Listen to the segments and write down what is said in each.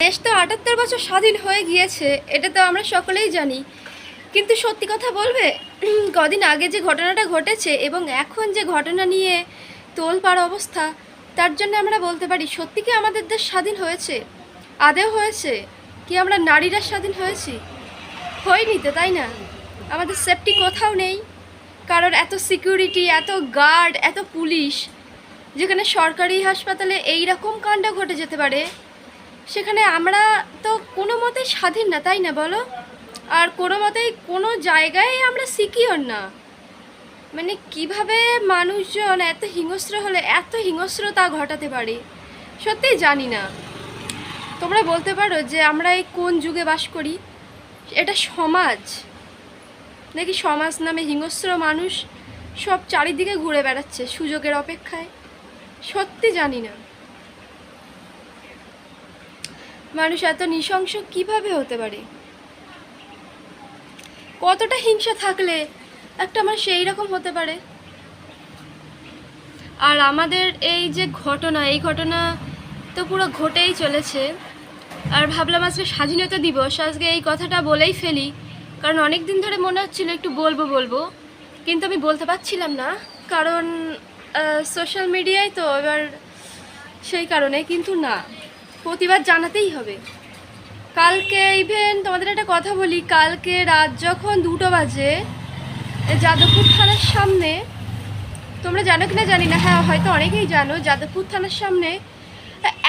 দেশ তো আটাত্তর বছর স্বাধীন হয়ে গিয়েছে, এটা তো আমরা সকলেই জানি। কিন্তু সত্যি কথা বলবে, কদিন আগে যে ঘটনাটা ঘটেছে এবং এখন যে ঘটনা নিয়ে তোলপাড় অবস্থা, তার জন্য আমরা বলতে পারি, সত্যি কি আমাদের দেশ স্বাধীন হয়েছে? আদেও হয়েছে? কি আমরা নারীরা স্বাধীন হয়েছি? হয়নি তো, তাই না? আমাদের সেফটি কোথাও নেই। কারণ এত সিকিউরিটি এত গার্ড এত পুলিশ, যেখানে সরকারি হাসপাতালে এই রকম কাণ্ড ঘটে যেতে পারে সেখানে আমরা তো কোনো মতেই স্বাধীন না, তাই না বলো? আর কোনো মতেই কোনো জায়গায় আমরা সিকিওর না। মানে কীভাবে মানুষজন এত হিংস্র হলে, এত হিংস্রতা ঘটাতে পারে? সত্যিই জানি না। তোমরা বলতে পারো যে আমরা এই কোন যুগে বাস করি? এটা সমাজ। নাকি সমাজ নামে হিংস্র মানুষ সব চারিদিকে ঘুরে বেড়াচ্ছে সুযোগের অপেক্ষায়? সত্যি জানি না। মানুষ এত নৃশংস কীভাবে হতে পারে? কতটা হিংসা থাকলে একটা আমার সেই রকম হতে পারে? আর আমাদের এই যে ঘটনা, এই ঘটনা তো পুরো ঘটেই চলেছে। আর ভাবলাম আজকে স্বাধীনতা দিবস, আজকে এই কথাটা বলেই ফেলি। কারণ অনেক দিন ধরে মনে হচ্ছিল একটু বলব বলব। কিন্তু আমি বলতে পারছিলাম না। কারণ সোশ্যাল মিডিয়ায় তো এবার সেই কারণে, কিন্তু না। প্রতিবাদ জানাতেই হবে। কালকে ইভেন তোমাদের একটা কথা বলি, কালকে রাত যখন দুটো বাজে যাদবপুর থানার সামনে, তোমরা জানো কি না জানি না হ্যাঁ হয়তো অনেকেই জানো, যাদবপুর থানার সামনে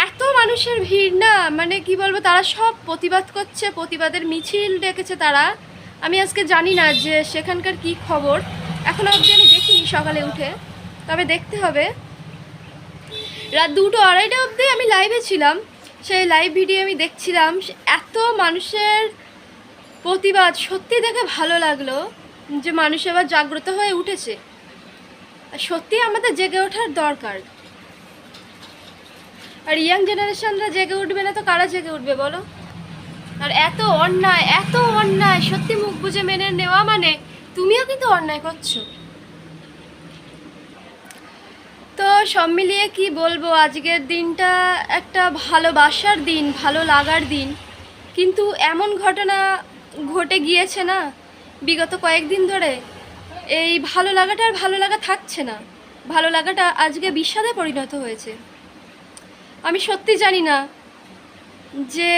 এত মানুষের ভিড় না মানে কি বলব, তারা সব প্রতিবাদ করছে, প্রতিবাদের মিছিল ডেকেছে তারা। আমি আজকে জানি না যে সেখানকার কি খবর। এখনও অবধি আমি দেখিনি সকালে উঠে, তবে দেখতে হবে। রাত দুটো আড়াইটা অবধি আমি লাইভে ছিলাম। সেই লাইভ ভিডিও আমি দেখছিলাম এত মানুষের প্রতিবাদ সত্যি দেখে ভালো লাগল যে মানুষ এবার জাগ্রত হয়ে উঠেছে। সত্যি আমাদের জেগে ওঠার দরকার। আর ইয়াং জেনারেশনরা জেগে উঠবে না তো কারা জেগে উঠবে বলো? আর এত অন্যায় এত অন্যায়, সত্যি মুখ বুঝে মেনে নেওয়া মানে তুমিও কিন্তু অন্যায় করছ তো সব মিলিয়ে কি বলব, আজকের দিনটা একটা ভালোবাসার দিন, ভালো লাগার দিন। কিন্তু এমন ঘটনা ঘটে গিয়েছে না, বিগত কয়েকদিন ধরে। এই ভালো লাগাটা আর ভালো লাগা থাকছে না। ভালো লাগাটা আজকে বিষাদে পরিণত হয়েছে। আমি সত্যি জানি না যে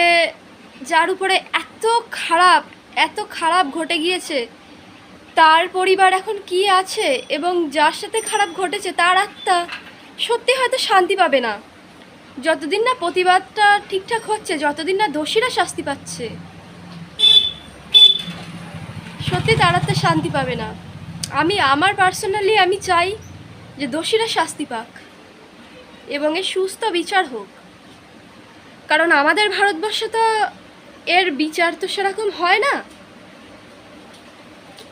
যার উপরে এত খারাপ এত খারাপ ঘটে গিয়েছে, তার পরিবার এখন কি আছে এবং যার সাথে খারাপ ঘটেছে, তার আত্মা সত্যি হয়তো শান্তি পাবে না। যতদিন না প্রতিবাদটা ঠিকঠাক হচ্ছে, যতদিন না দোষীরা শাস্তি পাচ্ছে। সত্যি তারা তো শান্তি পাবে না। আমি, আমার পার্সোনালি আমি চাই যে দোষীরা শাস্তি পাক এবং এর সুস্থ বিচার হোক। কারণ আমাদের ভারতবর্ষে তো এর বিচার তো সেরকম হয় না।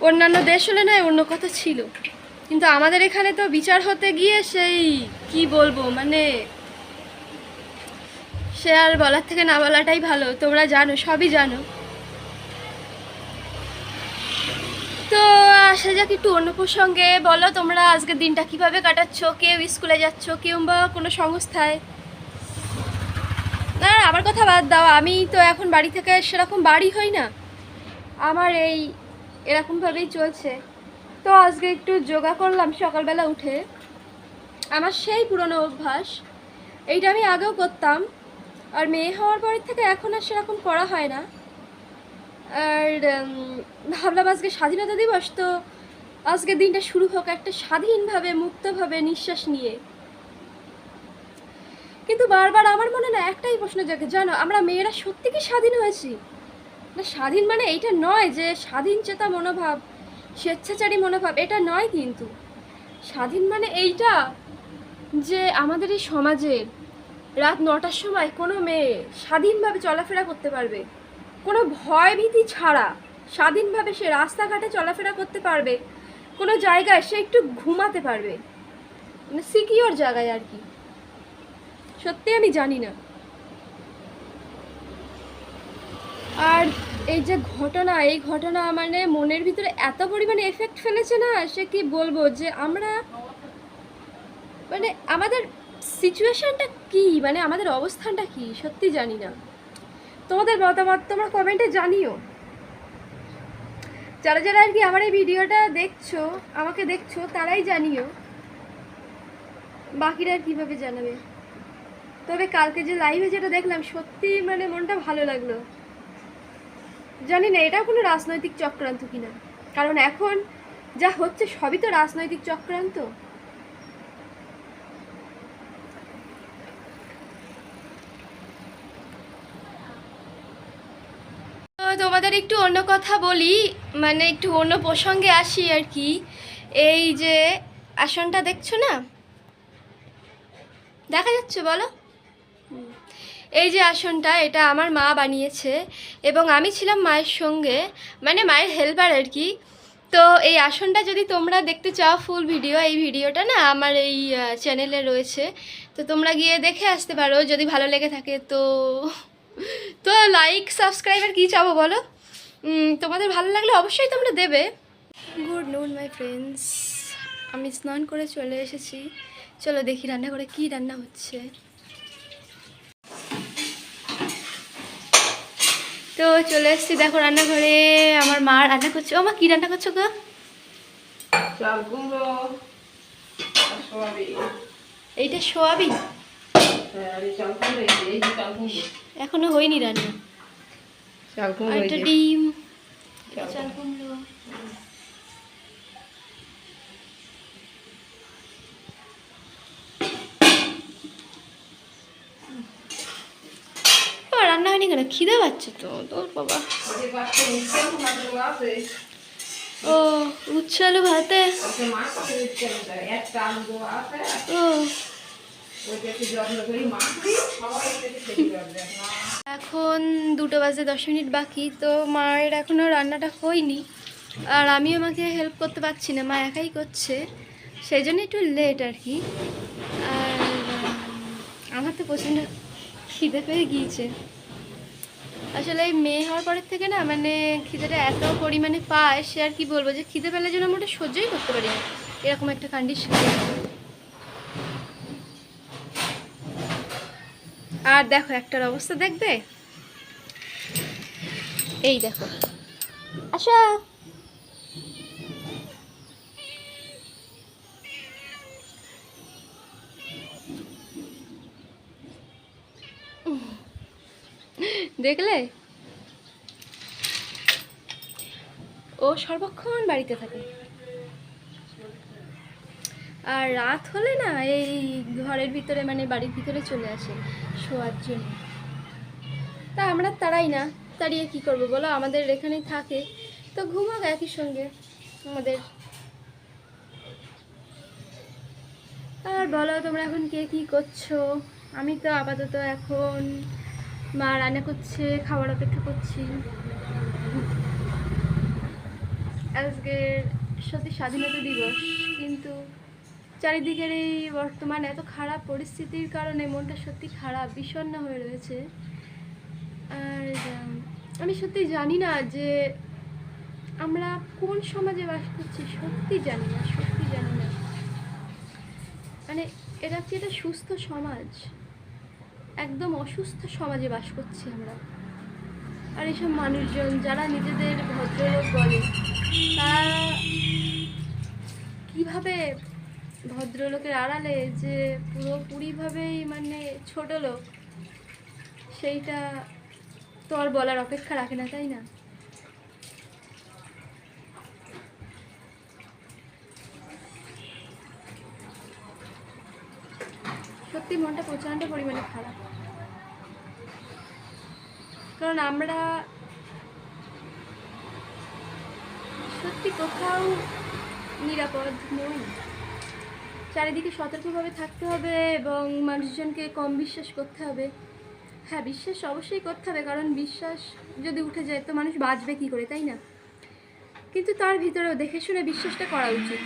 অন্যান্য দেশ হলে নয়, অন্য কথা ছিল। কিন্তু আমাদের এখানে তো বিচার হতে গিয়ে সেই, কি বলব মানে সে আর বলার থেকে না বলাটাই ভালো, তোমরা জানো, সবই জানো। তো আসা যাক একটু অন্য প্রসঙ্গে, বলো তোমরা আজকের দিনটা কীভাবে কাটাচ্ছ, কেউ স্কুলে যাচ্ছ, কেউ বা কোনো সংস্থায়? না আমার কথা বাদ দাও, আমি তো এখন বাড়ি থেকে সেরকম বাড়ি হই না। আমার এই এরকমভাবেই চলছে। তো আজকে একটু যোগা করলাম সকালবেলা উঠে। আমার সেই পুরনো অভ্যাস। এইটা আমি আগেও করতাম। আর মেয়ে হওয়ার পরের থেকে এখন আর সেরকম করা হয় না। আর ভাবলাম আজকে স্বাধীনতা দিবস, তো আজকে দিনটা শুরু হোক একটা স্বাধীনভাবে, মুক্তভাবে, নিঃশ্বাস নিয়ে। কিন্তু বারবার আমার মনে না একটাই প্রশ্ন জাগে, জানো, আমরা মেয়েরা সত্যি কি স্বাধীন হয়েছি? না, স্বাধীন মানে এইটা নয় যে স্বাধীন চেতা মনোভাব স্বেচ্ছাচারী মনোভাব এটা নয় কিন্তু। স্বাধীন মানে এইটা যে আমাদের এই সমাজে রাত নটার সময় কোনো মেয়ে স্বাধীনভাবে চলাফেরা করতে পারবে। কোনো ভয় ভীতি ছাড়া স্বাধীনভাবে সে রাস্তাঘাটে চলাফেরা করতে পারবে। কোনো জায়গায় সে একটু ঘুমাতে পারবে। মানে সিকিওর জায়গায় আর কি। সত্যি আমি জানি না। আর এই যে ঘটনা, এই ঘটনা মানে মনের ভিতরে এত পরিমাণে এফেক্ট ফেলেছে না? সে কি বলব যে আমরা মানে আমাদের সিচুয়েশনটা কি? মানে আমাদের অবস্থানটা কি? সত্যি জানি না। তোমাদের মতামত তোমরা কমেন্টে জানিও। যারা যারা আর কি আমার এই ভিডিওটা দেখছ, আমাকে দেখছ, তারাই জানিও। বাকিরা আর কীভাবে জানাবে? তবে কালকে যে লাইভে যেটা দেখলাম, সত্যি মানে মনটা ভালো লাগল। জানি না এটা কোনো রাজনৈতিক চক্রান্ত কিনা। কারণ এখন যা হচ্ছে সবই তো রাজনৈতিক চক্রান্ত। তোমাদের একটু অন্য কথা বলি মানে একটু অন্য প্রসঙ্গে আসি আর কি। এই যে আসনটা দেখছ না? দেখা যাচ্ছে, বলো। এই যে আসনটা, এটা আমার মা বানিয়েছে এবং আমি ছিলাম মায়ের সঙ্গে মানে মায়ের হেল্পার আর কি। তো এই আসনটা যদি তোমরা দেখতে চাও ফুল ভিডিও এই ভিডিওটা না আমার এই চ্যানেলে রয়েছে। তো তোমরা গিয়ে দেখে আসতে পারো, যদি ভালো লেগে থাকে তো। তো লাইক সাবস্ক্রাইবার কী চাবো বলো? তোমাদের ভালো লাগলে অবশ্যই তোমরা দেবে। গুড নুন মাই ফ্রেন্ডস আমি স্নান করে চলে এসেছি। চলো দেখি রান্না করে কি রান্না হচ্ছে। তো চলে এসছি দেখো রান্নাঘরে। আমার মা রান্না করছে। ও মা কি রান্না করছ গো? চাল কুমড়ো এইটা সোয়াবিন? হ্যাঁ এখনও হয়নি রান্না। চাল কুমড়ো একটা ডিম। চাল কুমড়ো। রান্না হয়নি কেন খিদে পাচ্ছে তো তোর বাবা ও উচ্ছে আলু ভাতে ও এখন দুটো বাজে দশ মিনিট বাকি, তো মায়ের এখনও রান্নাটা হয়নি। আর আমিও আমাকে হেল্প করতে পারছি না, মা একাই করছে। সেই জন্য একটু লেট আর কি। আর আমার তো প্রচণ্ড খিদে পেয়ে গিয়েছে। আসলে এই মেয়ে হওয়ার পরের থেকে না মানে খিদেটা এত পরিমাণে পায়, সে আর কি বলব যে খিদে পেলে যেন আমরা সহ্যই করতে পারি না। এরকম একটা কন্ডিশন আর দেখো একটার অবস্থা দেখবে? এই দেখো। আশা! দেখলে? ও সর্বক্ষণ বাড়িতে থাকে। আর রাত হলে না, এই ঘরের ভিতরে মানে বাড়ির ভিতরে চলে আসে শোয়ার জন্য। তা আমরা তারাই না, তাড়িয়ে কি করব বলো? আমাদের এখানেই থাকে। তো ঘুমাক একই সঙ্গে আমাদের। আর বলো, তোমরা এখন কে কি করছ? আমি তো আপাতত এখন মা রান্না করছে খাবার অপেক্ষা করছি। আজকে সত্যি স্বাধীনতা দিবস, কিন্তু চারিদিকের এই বর্তমান এত খারাপ পরিস্থিতির কারণে মনটা সত্যি খারাপ, বিষণ্ণ হয়ে রয়েছে। আর আমি সত্যি জানি না যে আমরা কোন সমাজে বাস করছি, সত্যি জানি না, সত্যি জানি না। মানে এটা হচ্ছে একটা সুস্থ সমাজ। একদম অসুস্থ সমাজে বাস করছি আমরা। আর এসব মানুষজন যারা নিজেদের ভদ্রলোক বলে, তারা কীভাবে ভদ্রলোকের আড়ালে যে পুরোপুরিভাবেই মানে ছোট লোক, সেইটা তো আর বলার অপেক্ষা রাখে না, তাই না? সত্যি মনটা প্রচণ্ড পরিমাণে খারাপ। কারণ আমরা সত্যি কোথাও নিরাপদ নই। চারিদিকে সতর্কভাবে থাকতে হবে এবং মানুষজনকে কম বিশ্বাস করতে হবে। হ্যাঁ বিশ্বাস অবশ্যই করতে হবে, কারণ বিশ্বাস যদি উঠে যায় তো মানুষ বাঁচবে কী করে, তাই না? কিন্তু তার ভিতরেও দেখে শুনে বিশ্বাসটা করা উচিত।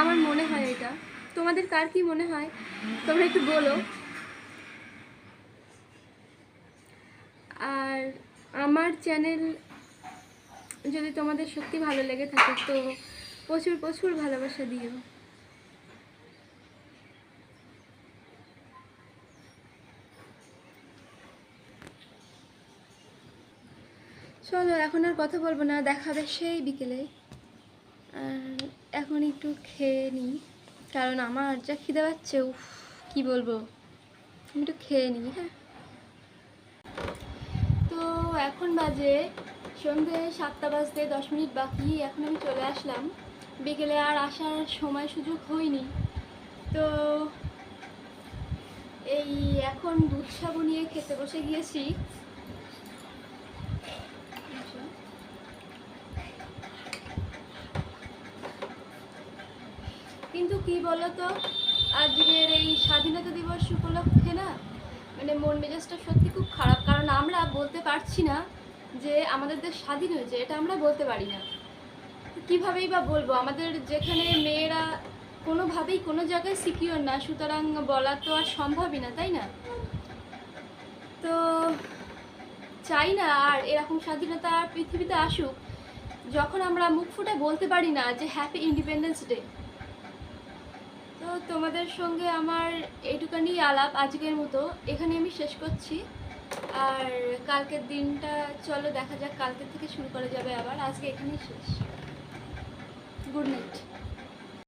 আমার মনে হয় এটা। তোমাদের কার কি মনে হয়? তোমরা একটু বলো আর আমার চ্যানেল যদি তোমাদের সত্যি ভালো লেগে থাকে, তো প্রচুর প্রচুর ভালোবাসা দিও। চলো, এখন আর কথা বলব না, দেখা হবে সেই বিকেলে। এখন একটু খেয়ে নিই, কারণ আমার যা খিদে পাচ্ছে, উফ, কী বলব? আমি একটু খেয়ে নিই হ্যাঁ। তো এখন বাজে সন্ধে সাতটা বাজতে দশ মিনিট বাকি, এখন আমি চলে আসলাম। বিকেলে আর আসার সময় সুযোগ হয়নি। তো এই এখন দুধ সাবু নিয়ে খেতে বসে গিয়েছি। কিন্তু কি বলতো, আজকের এই স্বাধীনতা দিবস উপলক্ষে না মানে মন মেজাজটা সত্যি খুব খারাপ কারণ আমরা বলতে পারছি না যে আমাদের দেশ স্বাধীন হয়েছে, এটা আমরা বলতে পারি না। কীভাবেই বা বলব? আমাদের যেখানে মেয়েরা কোনোভাবেই কোনো জায়গায় সিকিওর না, সুতরাং বলা তো আর সম্ভবই না, তাই না? তো চাই না আর এরকম স্বাধীনতা আর পৃথিবীতে আসুক, যখন আমরা মুখ ফুটে বলতে পারি না যে হ্যাপি ইন্ডিপেন্ডেন্স ডে তো তোমাদের সঙ্গে আমার এইটুকানি আলাপ আজকের মতো। এখানে আমি শেষ করছি। আর কালকের দিনটা, চলো দেখা যাক, কালকের থেকে শুরু করা যাবে আবার। আজকে এখানেই শেষ। Good night.